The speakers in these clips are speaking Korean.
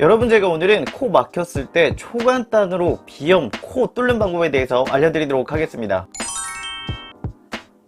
여러분 제가 오늘은 코 막혔을 때 초간단으로 비염, 코 뚫는 방법에 대해서 알려드리도록 하겠습니다.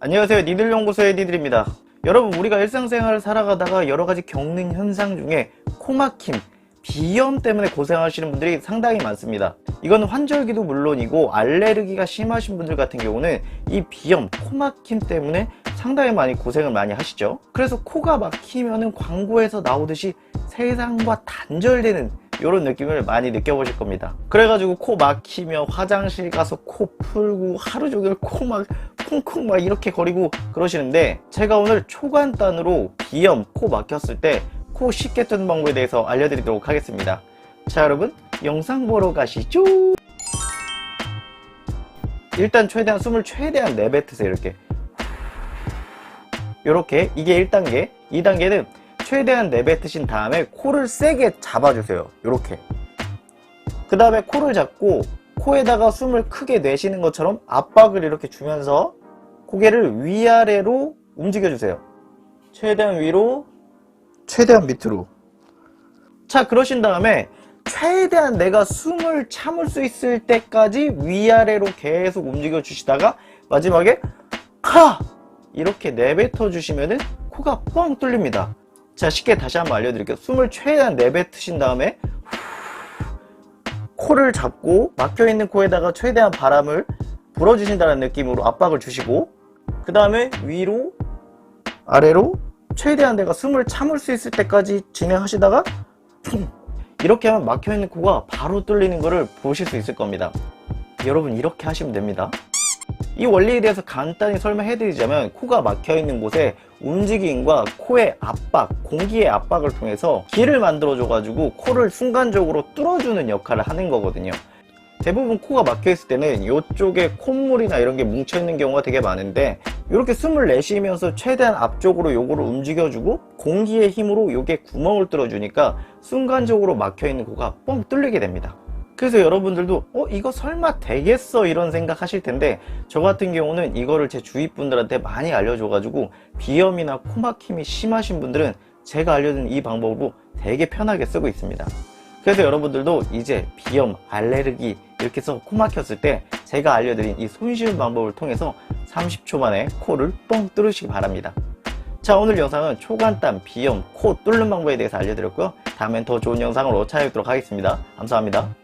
안녕하세요 니들연구소의 니들입니다. 여러분 우리가 일상생활을 살아가다가 여러가지 겪는 현상 중에 코 막힘, 비염 때문에 고생하시는 분들이 상당히 많습니다. 이건 환절기도 물론이고 알레르기가 심하신 분들 같은 경우는 이 비염, 코 막힘 때문에 상당히 많이 고생을 많이 하시죠. 그래서 코가 막히면은 광고에서 나오듯이 세상과 단절되는 이런 느낌을 많이 느껴보실 겁니다. 그래가지고 코 막히며 화장실 가서 코 풀고 하루 종일 코 막 쿵쿵 막 이렇게 거리고 그러시는데 제가 오늘 초간단으로 비염, 코 막혔을 때 코 쉽게 뜨는 방법에 대해서 알려드리도록 하겠습니다. 자 여러분 영상 보러 가시죠. 일단 최대한 숨을 최대한 내뱉으세요 이렇게 이렇게 이게 1단계 2단계는 최대한 내뱉으신 다음에 코를 세게 잡아주세요. 이렇게. 그 다음에 코를 잡고 코에다가 숨을 크게 내쉬는 것처럼 압박을 이렇게 주면서 고개를 위아래로 움직여주세요. 최대한 위로. 최대한 밑으로. 자 그러신 다음에 최대한 내가 숨을 참을 수 있을 때까지 위아래로 계속 움직여 주시다가 마지막에 카 이렇게 내뱉어 주시면은 코가 뻥 뚫립니다 자 쉽게 다시 한번 알려드릴게요. 숨을 최대한 내뱉으신 다음에 코를 잡고 막혀있는 코에다가 최대한 바람을 불어주신다는 느낌으로 압박을 주시고 그 다음에 위로 아래로 최대한 내가 숨을 참을 수 있을 때까지 진행하시다가 이렇게 하면 막혀있는 코가 바로 뚫리는 것을 보실 수 있을 겁니다. 여러분 이렇게 하시면 됩니다 이 원리에 대해서 간단히 설명해 드리자면 코가 막혀 있는 곳에 움직임과 코의 압박, 공기의 압박을 통해서 길을 만들어 줘 가지고 코를 순간적으로 뚫어주는 역할을 하는 거거든요. 대부분 코가 막혀 있을 때는 이쪽에 콧물이나 이런 게 뭉쳐 있는 경우가 되게 많은데 이렇게 숨을 내쉬면서 최대한 앞쪽으로 요거를 움직여주고 공기의 힘으로 요게 구멍을 뚫어주니까 순간적으로 막혀 있는 코가 뻥 뚫리게 됩니다 그래서 여러분들도 어 이거 설마 되겠어? 이런 생각 하실 텐데 저 같은 경우는 이거를 제 주위 분들한테 많이 알려줘 가지고 비염이나 코막힘이 심하신 분들은 제가 알려준 이 방법으로 되게 편하게 쓰고 있습니다. 그래서 여러분들도 이제 비염, 알레르기 이렇게 해서 코 막혔을 때 제가 알려드린 이 손쉬운 방법을 통해서 30초 만에 코를 뻥 뚫으시기 바랍니다. 자 오늘 영상은 초간단 비염, 코 뚫는 방법에 대해서 알려드렸고요. 다음엔 더 좋은 영상으로 찾아뵙도록 하겠습니다. 감사합니다